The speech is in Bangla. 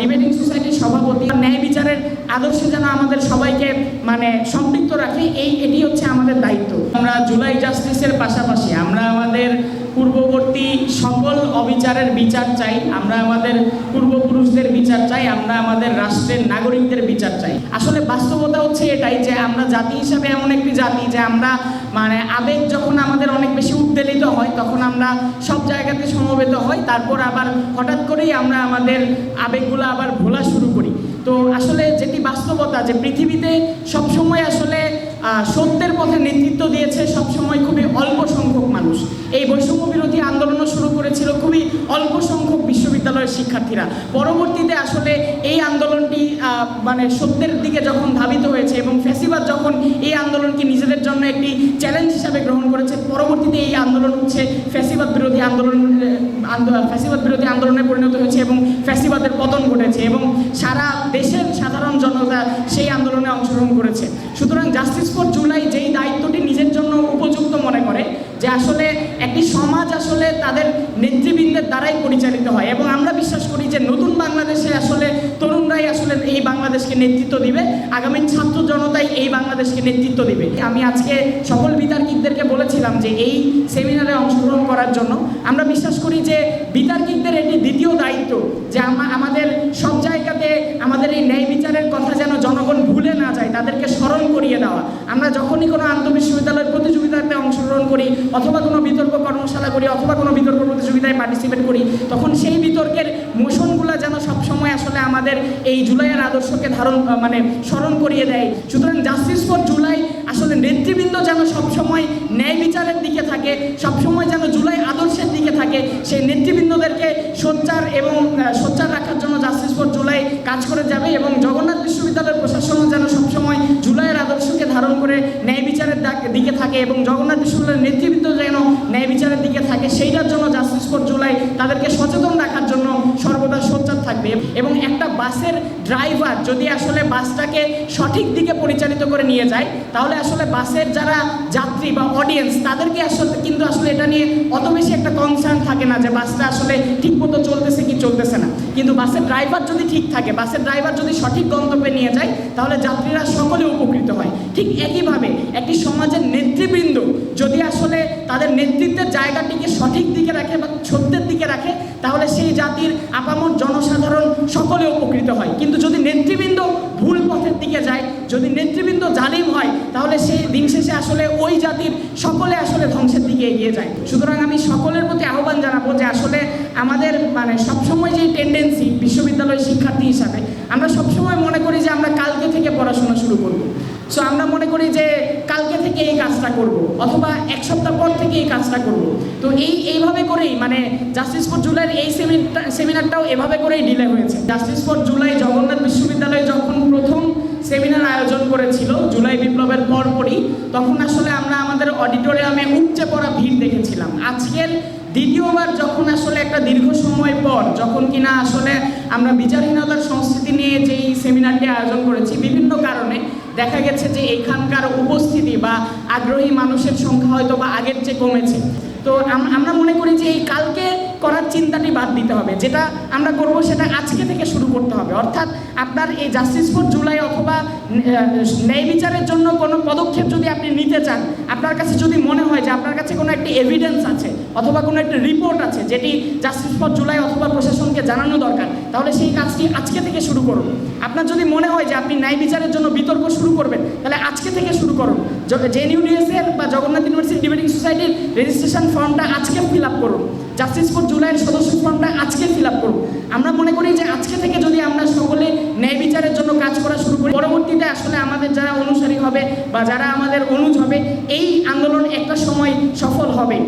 ডিবেটিং সোসাইটির সভাপতি ন্যায় বিচারের আদর্শে যেন আমাদের সবাইকে মানে সম্পৃক্ত রাখে, এই এটি হচ্ছে আমাদের দায়িত্ব। আমরা জুলাই জাস্টিসের পাশাপাশি আমরা আমাদের পূর্ববর্তী সকল অবিচারের বিচার চাই। আমরা আমাদের পূর্বপুরুষদের আমাদের রাষ্ট্রের নাগরিকদের বিচার চাই। আসলে বাস্তবতা হচ্ছে এটাই যে আমরা জাতি হিসাবে এমন একটি জাতি যে আমরা মানে আবেগ যখন আমাদের অনেক বেশি উদ্বেলিত হয়, তখন আমরা সব জায়গাতে সমবেত হই, তারপর আবার হঠাৎ করেই আমরা আমাদের আবেগগুলো আবার ভোলা শুরু করি। তো আসলে যেটি বাস্তবতা যে পৃথিবীতে সবসময় আসলে সত্যের পথে নেতৃত্ব দিয়েছে সবসময় খুবই অল্প সংখ্যক মানুষ। এই বৈষম্য বিরোধী আন্দোলনও শুরু করেছিল খুবই অল্প সংখ্যক বিশ্ববিদ্যালয়ের শিক্ষার্থীরা। পরবর্তীতে আসলে এই আন্দোলনটি মানে সত্যের দিকে যখন ধাবিত হয়েছে এবং ফ্যাসিবাদ যখন এই আন্দোলনকে নিজেদের জন্য একটি চ্যালেঞ্জ হিসাবে গ্রহণ করেছে, পরবর্তীতে এই আন্দোলন হচ্ছে ফ্যাসিবাদ বিরোধী আন্দোলন ফ্যাসিবাদ বিরোধী আন্দোলনে পরিণত হয়েছে এবং ফ্যাসিবাদের পতন ঘটেছে এবং সারা দেশের সাধারণ জনতা সেই আন্দোলনে অংশগ্রহণ করেছে। সুতরাং জাস্টিস ফর জুলাই যেই দায়িত্বটি নিজের জন্য উপযুক্ত মনে করে যে আসলে একটি সমাজ আসলে তাদের নেতৃবৃন্দের দ্বারাই পরিচালিত হয়। এবং আমরা বিশ্বাস করি যে নতুন বাংলাদেশে আসলে তরুণরাই আসলে এই বাংলাদেশকে নেতৃত্ব দিবে। আগামী ছাত্র জনতাই এই বাংলাদেশকে নেতৃত্ব দিবে। আমি আজকে সকল বিতার্কিকদেরকে বলেছিলাম যে এই সেমিনারে অংশগ্রহণ করার জন্য। আমরা বিশ্বাস করি যে বিতার্কিকদের এটি দ্বিতীয় দায়িত্ব, যে আমাদের সব জায়গাতে আমাদের এই ন্যায় বিচারের কথা যেন জনগণ ভুলে তাদেরকে স্মরণ করিয়ে দেওয়া। আমরা যখনই কোনো আন্তঃবিশ্ববিদ্যালয়ের প্রতিযোগিতাতে অংশগ্রহণ করি, অথবা কোনো বিতর্ক কর্মশালা করি, অথবা কোনো বিতর্ক প্রতিযোগিতায় পার্টিসিপেট করি, তখন সেই বিতর্কের মোশনগুলো যেন সবসময় আসলে আমাদের এই জুলাইয়ের আদর্শকে ধারণ মানে স্মরণ করিয়ে দেয়। সুতরাং জাস্টিস ফর জুলাই আসলে নেতৃবৃন্দ যেন সবসময় ন্যায় বিচারের দিকে থাকে, সবসময় যেন জুলাই আদর্শের দিকে থাকে, সেই নেতৃবৃন্দদেরকে সোচ্চার এবং সোচ্চার রাখার জন্য জাস্টিস ফর জুলাই কাজ করে যাবে এবং জগন্নাথ বিশ্ববিদ্যালয়ের প্রশাসনও দিকে থাকে এবং জগন্নাথ বিশ্ববিদ্যালয়ের নেতৃবৃন্দ যেন ন্যায় বিচারের দিকে থাকে, সেইটার জন্য জাস্টিস ফর জুলাই তাদেরকে সচেতন রাখার জন্য সর্বদা সোচ্চার থাকবে। এবং একটা বাসের ড্রাইভার যদি আসলে বাসটাকে সঠিক দিকে পরিচালিত করে নিয়ে যায়, তাহলে আসলে বাসের যারা যাত্রী বা অডিয়েন্স তাদেরকে আসলে কিন্তু আসলে এটা নিয়ে অত বেশি একটা কনসার্ন থাকে না যে বাসটা আসলে ঠিক মতো চলতেছে কি চলতেছে না। কিন্তু বাসের ড্রাইভার যদি ঠিক থাকে, বাসের ড্রাইভার যদি সঠিক গন্তব্যে নিয়ে যায়, তাহলে যাত্রীরা সকলে উপকৃত হয়। ঠিক একইভাবে একটি সমাজের নেতৃবৃন্দ যদি আসলে তাদের নেতৃত্বের জায়গাটিকে সঠিক দিকে রাখে বা সত্যের দিকে রাখে, তাহলে সেই জাতির আপামর জনসাধারণ সকলে উপকৃত হয়। কিন্তু যদি নেতৃবৃন্দ ভুল পথের দিকে যায় যদি নেতৃবৃন্দ জালিম হয় তাহলে সেই দিন শেষে আসলে ওই জাতির সকলে আসলে ধ্বংসের দিকে এগিয়ে যায়। সুতরাং আমি সকলের প্রতি আহ্বান জানাব যে আসলে আমাদের মানে সবসময় যে টেন্ডেন্সি বিশ্ববিদ্যালয় শিক্ষার্থী হিসাবে, আমরা সবসময় মনে করি যে আমরা কালকে থেকে পড়াশোনা শুরু করব। সো আমরা মনে করি যে কালকে থেকে এই কাজটা করব, অথবা এক সপ্তাহ পর থেকে এই কাজটা করব। তো এই, এইভাবে করেই মানে জাস্টিস ফর জুলাইয়ের এই সেমিনারটা সেমিনারটাও এভাবে করেই ডিলে হয়েছে। জাস্টিস ফর জুলাই জগন্নাথ বিশ্ববিদ্যালয় যখন প্রথম আয়োজন করেছিল জুলাই বিপ্লবের পরপরই, তখন আসলে আমরা আমাদের অডিটোরিয়ামে উপচে পড়া ভিড় দেখেছিলাম। আজকের দ্বিতীয়বার যখন আসলে একটা দীর্ঘ সময় পর, যখন কিনা আসলে আমরা বিচারহীনতার সংস্কৃতি নিয়ে যেই সেমিনারটি আয়োজন করেছি, বিভিন্ন কারণে দেখা গেছে যে এখানকার উপস্থিতি বা আগ্রহী মানুষের সংখ্যা হয়তো বা আগের চেয়ে কমেছে। তো আমরা মনে করি যে এই কালকে করার চিন্তাটি বাদ দিতে হবে। যেটা আমরা করব সেটা আজকে থেকে শুরু করতে হবে। অর্থাৎ আপনার এই জাস্টিস ফর জুলাই অথবা ন্যায় বিচারের জন্য কোনো পদক্ষেপ যদি আপনি নিতে চান, আপনার কাছে যদি মনে হয় যে আপনার কাছে কোনো একটি এভিডেন্স আছে অথবা কোনো একটা রিপোর্ট আছে যেটি জাস্টিস ফর জুলাই অথবা প্রশাসনকে জানানো দরকার, তাহলে সেই কাজটি আজকে থেকে শুরু করুন। আপনার যদি মনে হয় যে আপনি ন্যায় বিচারের জন্য বিতর্ক শুরু করবেন, তাহলে আজকে থেকে শুরু করুন। জেএনইউডিএস এর বা জগন্নাথ ইউনিভার্সিটি ডিবেটিং সোসাইটির রেজিস্ট্রেশন ফর্মটা আজকে ফিল আপ করুন। জাস্টিস ফর জুলাইয়ের সদস্য ফর্মটা আজকে ফিল আপ করুন আমরা মনে করি যে আজকে থেকে যদি আমরা সকলে ন্যায় বিচারের জন্য কাজ করা শুরু করি, পরবর্তীতে আসলে আমাদের যারা অনুসারী হবে বা যারা আমাদের অনুজ হবে, এই আন্দোলন একটা সময় সফল হবে।